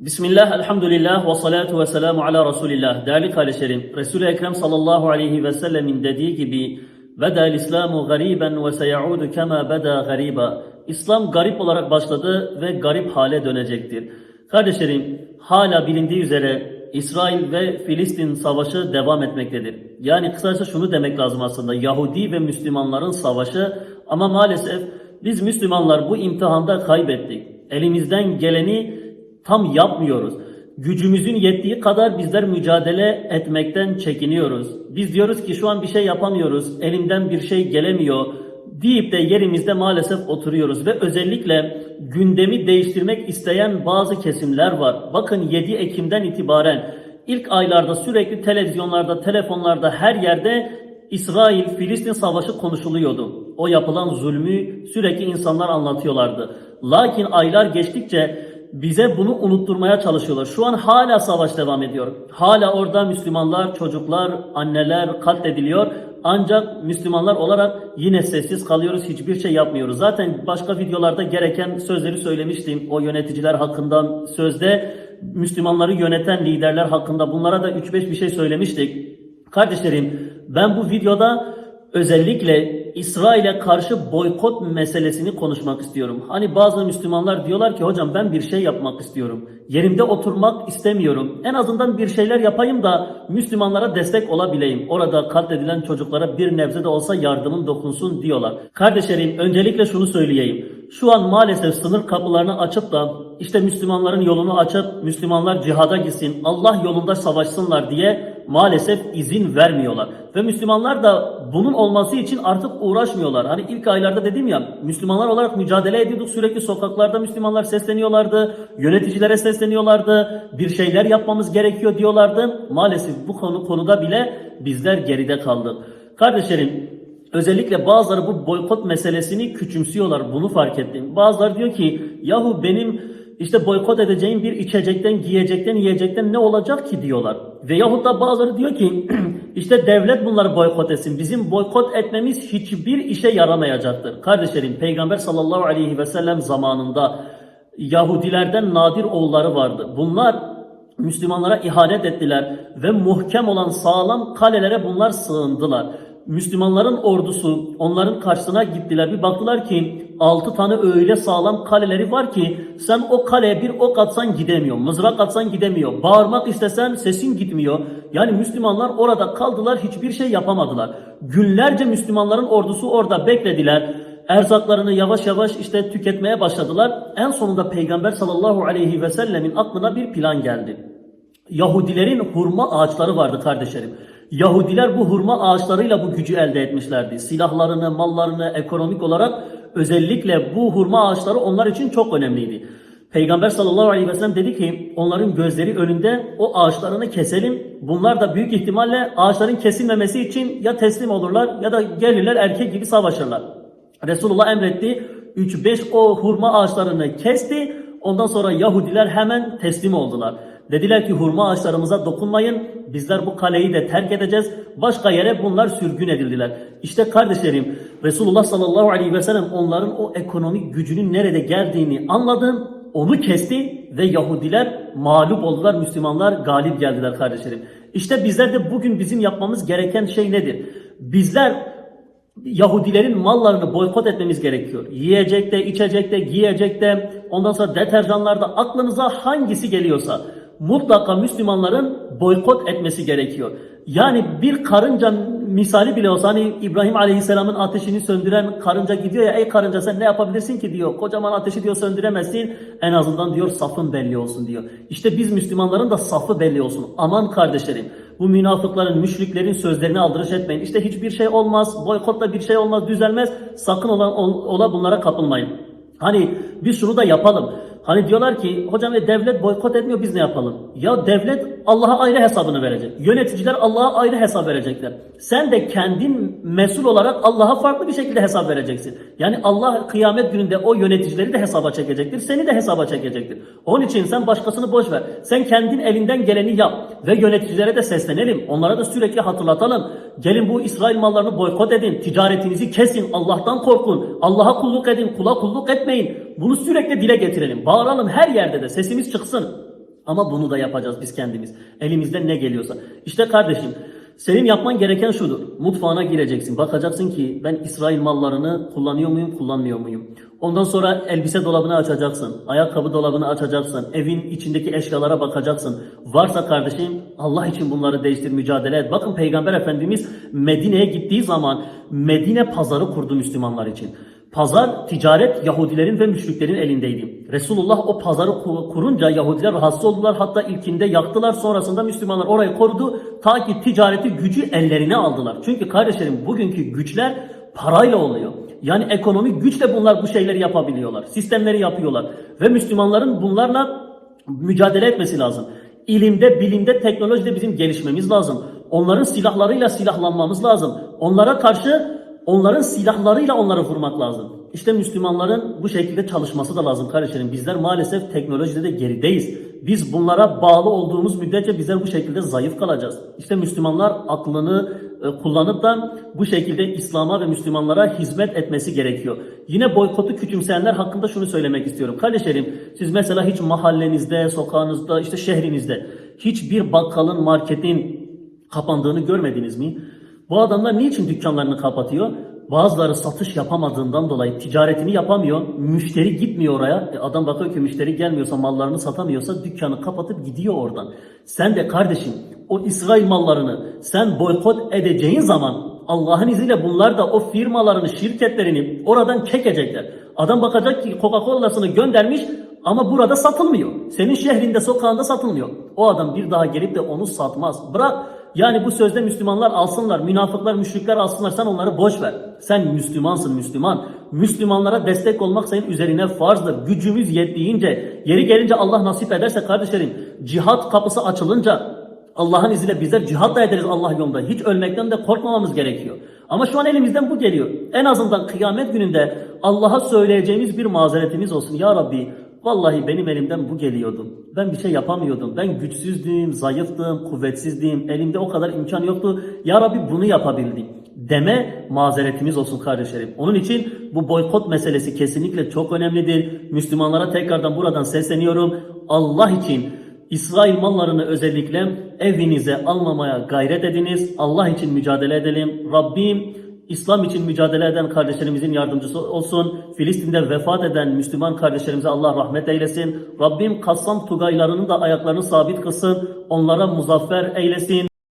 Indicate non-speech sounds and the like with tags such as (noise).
Bismillah, elhamdülillah ve salatu ve selamu ala Resulillah. Değerli kardeşlerim, Resul-i Ekrem sallallahu aleyhi ve sellemin dediği gibi Bedel İslamu gariben ve seyaudu kema beda gariba. İslam garip olarak başladı ve garip hale dönecektir. Kardeşlerim, hala bilindiği üzere İsrail ve Filistin savaşı devam etmektedir. Yani kısaca şunu demek lazım aslında. Yahudi ve Müslümanların savaşı ama maalesef biz Müslümanlar bu imtihanda kaybettik. Elimizden geleni tam yapmıyoruz. Gücümüzün yettiği kadar bizler mücadele etmekten çekiniyoruz. Biz diyoruz ki şu an bir şey yapamıyoruz, elimden bir şey gelemiyor deyip de yerimizde maalesef oturuyoruz ve özellikle gündemi değiştirmek isteyen bazı kesimler var. Bakın 7 Ekim'den itibaren ilk aylarda sürekli televizyonlarda, telefonlarda her yerde İsrail-Filistin savaşı konuşuluyordu. O yapılan zulmü sürekli insanlar anlatıyorlardı. Lakin aylar geçtikçe bize bunu unutturmaya çalışıyorlar. Şu an hala savaş devam ediyor. Hala orada Müslümanlar, çocuklar, anneler katlediliyor. Ancak Müslümanlar olarak yine sessiz kalıyoruz, hiçbir şey yapmıyoruz. Zaten başka videolarda gereken sözleri söylemiştim. O yöneticiler hakkında sözde Müslümanları yöneten liderler hakkında bunlara da 3-5 bir şey söylemiştik. Kardeşlerim ben bu videoda özellikle İsrail'e karşı boykot meselesini konuşmak istiyorum. Hani bazı Müslümanlar diyorlar ki hocam ben bir şey yapmak istiyorum. Yerimde oturmak istemiyorum. En azından bir şeyler yapayım da Müslümanlara destek olabileyim. Orada katledilen çocuklara bir nebze de olsa yardımın dokunsun diyorlar. Kardeşlerim öncelikle şunu söyleyeyim. Şu an maalesef sınır kapılarını açıp da işte Müslümanların yolunu açıp Müslümanlar cihada gitsin, Allah yolunda savaşsınlar diye maalesef izin vermiyorlar. Ve Müslümanlar da bunun olması için artık uğraşmıyorlar. Hani ilk aylarda dedim ya Müslümanlar olarak mücadele ediyorduk sürekli sokaklarda Müslümanlar sesleniyorlardı, yöneticilere sesleniyorlardı, bir şeyler yapmamız gerekiyor diyorlardı. Maalesef bu konu konuda bile bizler geride kaldık. Kardeşlerim Özellikle bazıları bu boykot meselesini küçümsüyorlar. Bunu fark ettim. Bazıları diyor ki yahu benim işte boykot edeceğim bir içecekten, giyecekten, yiyecekten ne olacak ki diyorlar. Veyahut da bazıları diyor ki (clears throat) işte devlet bunları boykot etsin. Bizim boykot etmemiz hiçbir işe yaramayacaktır. Kardeşlerim Peygamber sallallahu aleyhi ve sellem zamanında Yahudilerden nadir oğulları vardı. Bunlar Müslümanlara ihanet ettiler ve muhkem olan sağlam kalelere bunlar sığındılar. Müslümanların ordusu onların karşısına gittiler. Bir baktılar ki altı tane öyle sağlam kaleleri var ki sen o kaleye bir ok atsan gidemiyor. Mızrak atsan gidemiyor. Bağırmak istesen sesin gitmiyor. Yani Müslümanlar orada kaldılar hiçbir şey yapamadılar. Günlerce Müslümanların ordusu orada beklediler. Erzaklarını yavaş yavaş işte tüketmeye başladılar. En sonunda Peygamber sallallahu aleyhi ve sellemin aklına bir plan geldi. Yahudilerin hurma ağaçları vardı kardeşlerim. Yahudiler bu hurma ağaçlarıyla bu gücü elde etmişlerdi. Silahlarını, mallarını, ekonomik olarak özellikle bu hurma ağaçları onlar için çok önemliydi. Peygamber sallallahu aleyhi ve sellem dedi ki onların gözleri önünde o ağaçlarını keselim. Bunlar da büyük ihtimalle ağaçların kesilmemesi için ya teslim olurlar ya da gelirler erkek gibi savaşırlar. Resulullah emretti. 3-5 o hurma ağaçlarını kesti. Ondan sonra Yahudiler hemen teslim oldular. Dediler ki hurma ağaçlarımıza dokunmayın. Bizler bu kaleyi de terk edeceğiz. Başka yere bunlar sürgün edildiler. İşte kardeşlerim Resulullah sallallahu aleyhi ve sellem onların o ekonomik gücünün nerede geldiğini anladı. Onu kesti ve Yahudiler mağlup oldular. Müslümanlar galip geldiler kardeşlerim. İşte bizler de bugün bizim yapmamız gereken şey nedir? Bizler Yahudilerin mallarını boykot etmemiz gerekiyor. Yiyecekte, içecekte, giyecekte, ondan sonra deterjanlarda aklınıza hangisi geliyorsa mutlaka Müslümanların boykot etmesi gerekiyor. Yani bir karınca misali bile olsa hani İbrahim Aleyhisselam'ın ateşini söndüren karınca gidiyor ya ey karınca sen ne yapabilirsin ki diyor. Kocaman ateşi diyor söndüremezsin. En azından diyor safın belli olsun diyor. İşte biz Müslümanların da safı belli olsun. Aman kardeşlerim bu münafıkların, müşriklerin sözlerini aldırış etmeyin. İşte hiçbir şey olmaz, boykotla bir şey olmaz, düzelmez. Sakın ola, ola bunlara kapılmayın. Hani biz şunu da yapalım. Hani diyorlar ki hocam e, devlet boykot etmiyor biz ne yapalım? Ya devlet Allah'a ayrı hesabını verecek. Yöneticiler Allah'a ayrı hesap verecekler. Sen de kendin mesul olarak Allah'a farklı bir şekilde hesap vereceksin. Yani Allah kıyamet gününde o yöneticileri de hesaba çekecektir. Seni de hesaba çekecektir. Onun için sen başkasını boş ver. Sen kendin elinden geleni yap. Ve yöneticilere de seslenelim. Onlara da sürekli hatırlatalım. Gelin bu İsrail mallarını boykot edin. Ticaretinizi kesin. Allah'tan korkun. Allah'a kulluk edin. Kula kulluk etmeyin. Bunu sürekli dile getirelim. Bağıralım her yerde de sesimiz çıksın. Ama bunu da yapacağız biz kendimiz. Elimizden ne geliyorsa. İşte kardeşim senin yapman gereken şudur. Mutfağına gireceksin. Bakacaksın ki ben İsrail mallarını kullanıyor muyum, kullanmıyor muyum? Ondan sonra elbise dolabını açacaksın. Ayakkabı dolabını açacaksın. Evin içindeki eşyalara bakacaksın. Varsa kardeşim Allah için bunları değiştir, mücadele et. Bakın Peygamber Efendimiz Medine'ye gittiği zaman Medine pazarı kurdu Müslümanlar için. Pazar ticaret Yahudilerin ve müşriklerin elindeydi. Resulullah o pazarı ku- kurunca Yahudiler rahatsız oldular. Hatta ilkinde yaktılar. Sonrasında Müslümanlar orayı korudu. Ta ki ticareti gücü ellerine aldılar. Çünkü kardeşlerim bugünkü güçler parayla oluyor. Yani ekonomik güçle bunlar bu şeyleri yapabiliyorlar. Sistemleri yapıyorlar. Ve Müslümanların bunlarla mücadele etmesi lazım. İlimde, bilimde, teknolojide bizim gelişmemiz lazım. Onların silahlarıyla silahlanmamız lazım. Onlara karşı onların silahlarıyla onları vurmak lazım. İşte Müslümanların bu şekilde çalışması da lazım kardeşlerim. Bizler maalesef teknolojide de gerideyiz. Biz bunlara bağlı olduğumuz müddetçe bizler bu şekilde zayıf kalacağız. İşte Müslümanlar aklını e, kullanıp da bu şekilde İslam'a ve Müslümanlara hizmet etmesi gerekiyor. Yine boykotu küçümseyenler hakkında şunu söylemek istiyorum. Kardeşlerim siz mesela hiç mahallenizde, sokağınızda, işte şehrinizde hiçbir bakkalın, marketin kapandığını görmediniz mi? Bu adamlar niçin dükkanlarını kapatıyor? Bazıları satış yapamadığından dolayı ticaretini yapamıyor. Müşteri gitmiyor oraya. E adam bakıyor ki müşteri gelmiyorsa mallarını satamıyorsa dükkanı kapatıp gidiyor oradan. Sen de kardeşim o İsrail mallarını sen boykot edeceğin zaman Allah'ın izniyle bunlar da o firmalarını, şirketlerini oradan çekecekler. Adam bakacak ki Coca-Cola'sını göndermiş ama burada satılmıyor. Senin şehrinde, sokağında satılmıyor. O adam bir daha gelip de onu satmaz. Bırak yani bu sözde Müslümanlar alsınlar, münafıklar, müşrikler alsınlar. Sen onları boş ver. Sen Müslümansın Müslüman. Müslümanlara destek olmak senin üzerine farzdır. Gücümüz yettiğince, yeri gelince Allah nasip ederse kardeşlerim, cihat kapısı açılınca Allah'ın izniyle bizler cihat da ederiz Allah yolunda. Hiç ölmekten de korkmamamız gerekiyor. Ama şu an elimizden bu geliyor. En azından kıyamet gününde Allah'a söyleyeceğimiz bir mazeretimiz olsun. Ya Rabbi vallahi benim elimden bu geliyordu. Ben bir şey yapamıyordum. Ben güçsüzdüm, zayıftım, kuvvetsizdim. Elimde o kadar imkan yoktu. Ya Rabbi bunu yapabildim. Deme mazeretimiz olsun kardeşlerim. Onun için bu boykot meselesi kesinlikle çok önemlidir. Müslümanlara tekrardan buradan sesleniyorum. Allah için İsrail mallarını özellikle evinize almamaya gayret ediniz. Allah için mücadele edelim. Rabbim İslam için mücadele eden kardeşlerimizin yardımcısı olsun. Filistin'de vefat eden Müslüman kardeşlerimize Allah rahmet eylesin. Rabbim Kassam Tugaylarının da ayaklarını sabit kılsın. Onlara muzaffer eylesin.